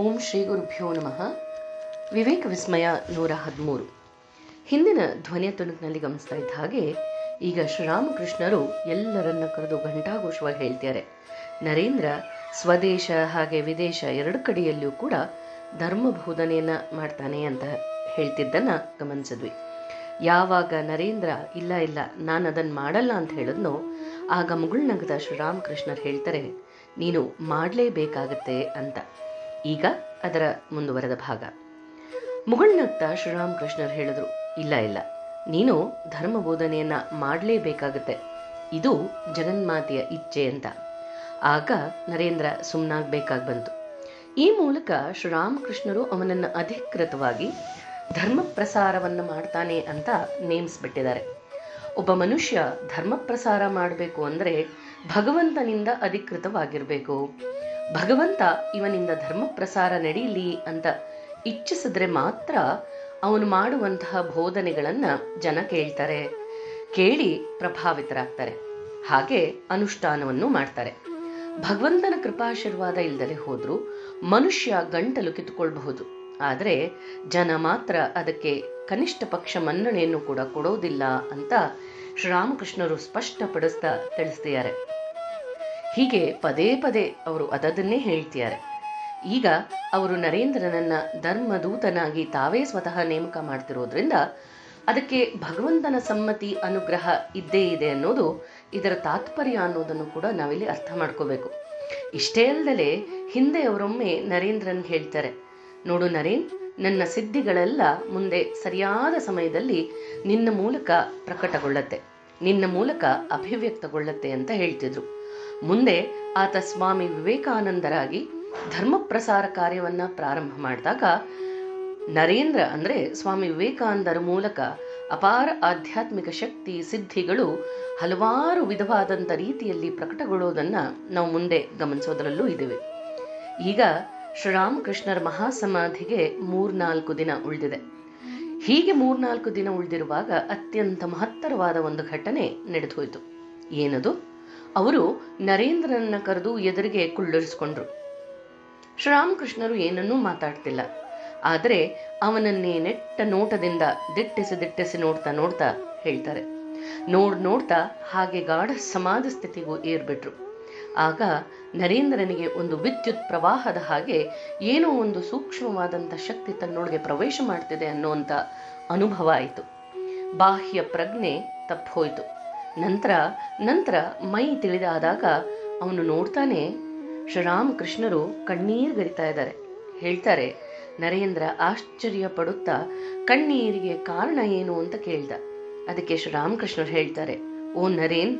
ಓಂ ಶ್ರೀ ಗುರುಭ್ಯೋ ನಮಃ. ವಿವೇಕ ವಿಸ್ಮಯ ನೂರ ಹದಿಮೂರು. ಹಿಂದಿನ ಧ್ವನಿಯ ತುಣುಕಿನಲ್ಲಿ ಗಮನಿಸ್ತಾ ಇದ್ದ ಹಾಗೆ ಈಗ ಶ್ರೀರಾಮಕೃಷ್ಣರು ಎಲ್ಲರನ್ನ ಕರೆದು ಘಂಟಾಘೋಷವಾಗಿ ಹೇಳ್ತಾರೆ ನರೇಂದ್ರ ಸ್ವದೇಶ ಹಾಗೆ ವಿದೇಶ ಎರಡು ಕಡೆಯಲ್ಲಿಯೂ ಕೂಡ ಧರ್ಮ ಬೋಧನೆಯನ್ನ ಮಾಡ್ತಾನೆ ಅಂತ ಹೇಳ್ತಿದ್ದನ್ನ ಗಮನಿಸಿದ್ವಿ. ಯಾವಾಗ ನರೇಂದ್ರ, ಇಲ್ಲ ಇಲ್ಲ, ನಾನು ಅದನ್ನು ಮಾಡಲ್ಲ ಅಂತ ಹೇಳಿದ್ನೋ ಆಗ ಮುಗುಳ್ನಗದ ಶ್ರೀರಾಮಕೃಷ್ಣರು ಹೇಳ್ತಾರೆ, ನೀನು ಮಾಡಲೇಬೇಕಾಗತ್ತೆ ಅಂತ. ಈಗ ಅದರ ಮುಂದುವರೆದ ಭಾಗ. ಮುಗುಳ್ನಗ್ತಾ ಶ್ರೀರಾಮಕೃಷ್ಣರು ಹೇಳಿದ್ರು, ಇಲ್ಲ ಇಲ್ಲ, ನೀನು ಧರ್ಮ ಬೋಧನೆಯನ್ನ ಮಾಡಲೇಬೇಕಾಗತ್ತೆ. ಇದು ಜಗನ್ಮಾತೆಯ ಇಚ್ಛೆ ಅಂತ. ಆಗ ನರೇಂದ್ರ ಸುಮ್ಮನಾಗಬೇಕಾಗಿ ಬಂತು. ಈ ಮೂಲಕ ಶ್ರೀರಾಮಕೃಷ್ಣರು ಅವನನ್ನು ಅಧಿಕೃತವಾಗಿ ಧರ್ಮ ಪ್ರಸಾರವನ್ನು ಮಾಡ್ತಾನೆ ಅಂತ ನೇಮಿಸ್ಬಿಟ್ಟಿದ್ದಾರೆ ಒಬ್ಬ ಮನುಷ್ಯ ಧರ್ಮ ಪ್ರಸಾರ ಮಾಡಬೇಕು ಅಂದರೆ ಭಗವಂತನಿಂದ ಅಧಿಕೃತವಾಗಿರಬೇಕು. ಭಗವಂತ ಇವನಿಂದ ಧರ್ಮ ಪ್ರಸಾರ ನಡೀಲಿ ಅಂತ ಇಚ್ಛಿಸಿದ್ರೆ ಮಾತ್ರ ಅವನು ಮಾಡುವಂತಹ ಬೋಧನೆಗಳನ್ನ ಜನ ಕೇಳ್ತಾರೆ, ಕೇಳಿ ಪ್ರಭಾವಿತರಾಗ್ತಾರೆ. ಹಾಗೆ ಅನುಷ್ಠಾನವನ್ನು ಮಾಡ್ತಾರೆ. ಭಗವಂತನ ಕೃಪಾಶೀರ್ವಾದ ಇಲ್ದಲೆ ಹೋದ್ರೂ ಮನುಷ್ಯ ಗಂಟಲು ಕಿತ್ತುಕೊಳ್ಬಹುದು. ಆದರೆ ಜನ ಮಾತ್ರ ಅದಕ್ಕೆ ಕನಿಷ್ಠ ಪಕ್ಷ ಮನ್ನಣೆಯನ್ನು ಕೂಡ ಕೊಡೋದಿಲ್ಲ ಅಂತ ಶ್ರೀರಾಮಕೃಷ್ಣರು ಸ್ಪಷ್ಟಪಡಿಸ್ತಾ ತಿಳಿಸ್ತಿದ್ದಾರೆ. ಹೀಗೆ ಪದೇ ಪದೇ ಅವರು ಅದನ್ನೇ ಹೇಳ್ತಿದ್ದಾರೆ. ಈಗ ಅವರು ನರೇಂದ್ರನನ್ನ ಧರ್ಮದೂತನಾಗಿ ತಾವೇ ಸ್ವತಃ ನೇಮಕ ಮಾಡ್ತಿರೋದ್ರಿಂದ ಅದಕ್ಕೆ ಭಗವಂತನ ಸಮ್ಮತಿ ಅನುಗ್ರಹ ಇದ್ದೇ ಇದೆ ಅನ್ನೋದು ಇದರ ತಾತ್ಪರ್ಯ ಅನ್ನೋದನ್ನು ಕೂಡ ನಾವಿಲ್ಲಿ ಅರ್ಥ ಮಾಡ್ಕೋಬೇಕು. ಇಷ್ಟೇ ಅಲ್ಲದೆ ಹಿಂದೆ ಅವರೊಮ್ಮೆ ನರೇಂದ್ರನ್ ಹೇಳ್ತಾರೆ, ನೋಡು ನರೇನ್, ನನ್ನ ಸಿದ್ಧಿಗಳೆಲ್ಲ ಮುಂದೆ ಸರಿಯಾದ ಸಮಯದಲ್ಲಿ ನಿನ್ನ ಮೂಲಕ ಪ್ರಕಟಗೊಳ್ಳತ್ತೆ, ನಿನ್ನ ಮೂಲಕ ಅಭಿವ್ಯಕ್ತಗೊಳ್ಳತ್ತೆ ಅಂತ ಹೇಳ್ತಿದ್ರು. ಮುಂದೆ ಆತ ಸ್ವಾಮಿ ವಿವೇಕಾನಂದರಾಗಿ ಧರ್ಮ ಪ್ರಸಾರ ಕಾರ್ಯವನ್ನ ಪ್ರಾರಂಭ ಮಾಡಿದಾಗ ನರೇಂದ್ರ ಅಂದ್ರೆ ಸ್ವಾಮಿ ವಿವೇಕಾನಂದರ ಮೂಲಕ ಅಪಾರ ಆಧ್ಯಾತ್ಮಿಕ ಶಕ್ತಿ, ಸಿದ್ಧಿಗಳು ಹಲವಾರು ವಿಧವಾದಂಥ ರೀತಿಯಲ್ಲಿ ಪ್ರಕಟಗೊಳ್ಳೋದನ್ನ ನಾವು ಮುಂದೆ ಗಮನಿಸೋದ್ರಲ್ಲೂ ಇದ್ದೇವೆ. ಈಗ ಶ್ರೀರಾಮಕೃಷ್ಣರ ಮಹಾಸಮಾಧಿಗೆ ಮೂರ್ನಾಲ್ಕು ದಿನ ಉಳಿದಿದೆ. ಹೀಗೆ ಮೂರ್ನಾಲ್ಕು ದಿನ ಉಳಿದಿರುವಾಗ ಅತ್ಯಂತ ಮಹತ್ತರವಾದ ಒಂದು ಘಟನೆ ನಡೆದು ಹೋಯಿತು. ಏನದು? ಅವರು ನರೇಂದ್ರನನ್ನ ಕರೆದು ಎದುರಿಗೆ ಕುಳ್ಳರಿಸ್ಕೊಂಡ್ರು. ಶ್ರೀರಾಮಕೃಷ್ಣರು ಏನನ್ನೂ ಮಾತಾಡ್ತಿಲ್ಲ. ಆದರೆ ಅವನನ್ನೇ ನೆಟ್ಟ ನೋಟದಿಂದ ದಿಟ್ಟಿಸಿ ದಿಟ್ಟಿಸಿ ನೋಡ್ತಾ ನೋಡ್ತಾ ಹೇಳ್ತಾರೆ. ನೋಡ್ ನೋಡ್ತಾ ಹಾಗೆ ಗಾಢ ಸಮಾಧ ಸ್ಥಿತಿಗೂ ಏರ್ಬಿಟ್ರು. ಆಗ ನರೇಂದ್ರನಿಗೆ ಒಂದು ವಿದ್ಯುತ್ ಪ್ರವಾಹದ ಹಾಗೆ ಏನೋ ಒಂದು ಸೂಕ್ಷ್ಮವಾದಂಥ ಶಕ್ತಿ ತನ್ನೊಳಗೆ ಪ್ರವೇಶ ಮಾಡ್ತಿದೆ ಅನ್ನುವಂಥ ಅನುಭವ ಆಯಿತು. ಬಾಹ್ಯ ಪ್ರಜ್ಞೆ ತಪ್ಪೋಯ್ತು ನಂತರ ನಂತರ ಮೈ ತಿಳಿದಾದಾಗ ಅವನು ನೋಡ್ತಾನೆ, ಶ್ರೀರಾಮಕೃಷ್ಣರು ಕಣ್ಣೀರ್ಗರಿತಾ ಇದ್ದಾರೆ. ಹೇಳ್ತಾರೆ, ನರೇಂದ್ರ ಆಶ್ಚರ್ಯ ಪಡುತ್ತಾ ಕಣ್ಣೀರಿಗೆ ಕಾರಣ ಏನು ಅಂತ ಕೇಳ್ದ. ಅದಕ್ಕೆ ಶ್ರೀರಾಮಕೃಷ್ಣರು ಹೇಳ್ತಾರೆ, ಓ ನರೇನ್,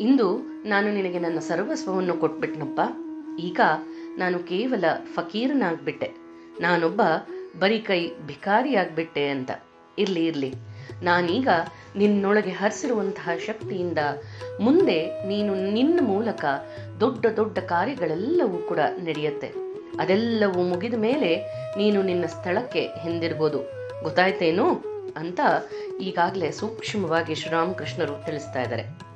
ಇಂದು ನಾನು ನಿನಗೆ ನನ್ನ ಸರ್ವಸ್ವವನ್ನು ಕೊಟ್ಬಿಟ್ನಪ್ಪ. ಈಗ ನಾನು ಕೇವಲ ಫಕೀರನಾಗ್ಬಿಟ್ಟೆ. ನಾನೊಬ್ಬ ಬರೀ ಕೈ ಭಿಕಾರಿಯಾಗ್ಬಿಟ್ಟೆ ಅಂತ. ಇರ್ಲಿ ಇರ್ಲಿ. ನಾನೀಗ ನಿನ್ನೊಳಗೆ ಹರಿಸಿರುವಂತಹ ಶಕ್ತಿಯಿಂದ ಮುಂದೆ ನೀನು ನಿನ್ನ ಮೂಲಕ ದೊಡ್ಡ ದೊಡ್ಡ ಕಾರ್ಯಗಳೆಲ್ಲವೂ ಕೂಡ ನಡೆಯುತ್ತೆ. ಅದೆಲ್ಲವೂ ಮುಗಿದ ಮೇಲೆ ನೀನು ನಿನ್ನ ಸ್ಥಳಕ್ಕೆ ಹಿಂದಿರ್ಬೋದು ಗೊತ್ತಾಯ್ತೇನು? ಅಂತ ಈಗಾಗಲೇ ಸೂಕ್ಷ್ಮವಾಗಿ ಶ್ರೀರಾಮಕೃಷ್ಣರು ತಿಳಿಸ್ತಾ ಇದ್ದಾರೆ.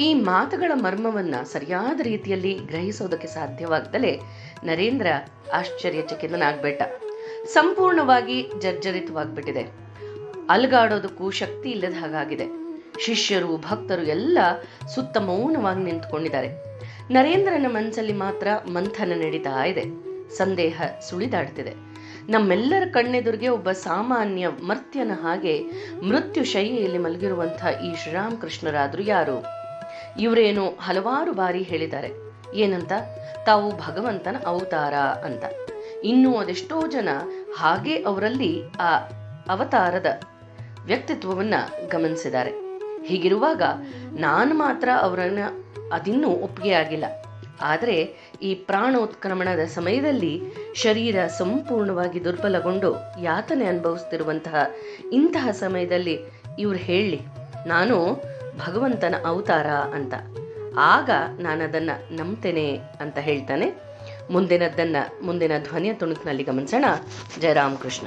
ಈ ಮಾತುಗಳ ಮರ್ಮವನ್ನ ಸರಿಯಾದ ರೀತಿಯಲ್ಲಿ ಗ್ರಹಿಸೋದಕ್ಕೆ ಸಾಧ್ಯವಾಗ್ದಲೆ ನರೇಂದ್ರ ಆಶ್ಚರ್ಯಚಕಿತನಾಗ್ಬಿಟ್ಟ. ಸಂಪೂರ್ಣವಾಗಿ ಜರ್ಜರಿತವಾಗ್ಬಿಟ್ಟಿದೆ. ಅಲ್ಗಾಡೋದಕ್ಕೂ ಶಕ್ತಿ ಇಲ್ಲದ ಹಾಗಾಗಿದೆ. ಶಿಷ್ಯರು, ಭಕ್ತರು ಎಲ್ಲ ಸುತ್ತ ಮೌನವಾಗಿ ನಿಂತ್ಕೊಂಡಿದ್ದಾರೆ. ನರೇಂದ್ರನ ಮನಸ್ಸಲ್ಲಿ ಮಾತ್ರ ಮಂಥನ ನಡೀತಾ ಇದೆ. ಸಂದೇಹ ಸುಳಿದಾಡ್ತಿದೆ. ನಮ್ಮೆಲ್ಲರ ಕಣ್ಣೆದುರಿಗೆ ಒಬ್ಬ ಸಾಮಾನ್ಯ ಮರ್ತ್ಯನ ಹಾಗೆ ಮೃತ್ಯು ಶೈಲಿಯಲ್ಲಿ ಮಲಗಿರುವಂತಹ ಈ ಶ್ರೀರಾಮಕೃಷ್ಣರಾದ್ರು ಯಾರು? ಇವರೇನು ಹಲವಾರು ಬಾರಿ ಹೇಳಿದ್ದಾರೆ. ಏನಂತ? ತಾವು ಭಗವಂತನ ಅವತಾರ ಅಂತ. ಇನ್ನು ಅದೆಷ್ಟೋ ಜನ ಹಾಗೆ ಅವರಲ್ಲಿ ಆ ಅವತಾರದ ವ್ಯಕ್ತಿತ್ವವನ್ನ ಗಮನಿಸಿದ್ದಾರೆ. ಹೀಗಿರುವಾಗ ನಾನು ಮಾತ್ರ ಅವರನ್ನ ಅದಿನ್ನೂ ಒಪ್ಪಿಗೆ ಆಗಿಲ್ಲ. ಆದರೆ ಈ ಪ್ರಾಣೋತ್ಕ್ರಮಣದ ಸಮಯದಲ್ಲಿ ಶರೀರ ಸಂಪೂರ್ಣವಾಗಿ ದುರ್ಬಲಗೊಂಡು ಯಾತನೆ ಅನುಭವಿಸ್ತಿರುವಂತಹ ಇಂತಹ ಸಮಯದಲ್ಲಿ ಇವ್ರು ಹೇಳಿ, ನಾನು ಭಗವಂತನ ಅವತಾರ ಅಂತ. ಆಗ ನಾನು ಅದನ್ನು ನಂಬ್ತೇನೆ ಅಂತ ಹೇಳ್ತಾನೆ. ಮುಂದಿನದ್ದನ್ನು, ಮುಂದಿನ ಧ್ವನಿಯ ತುಣುಕಿನಲ್ಲಿ ಗಮನಿಸೋಣ. ಜಯರಾಮಕೃಷ್ಣ.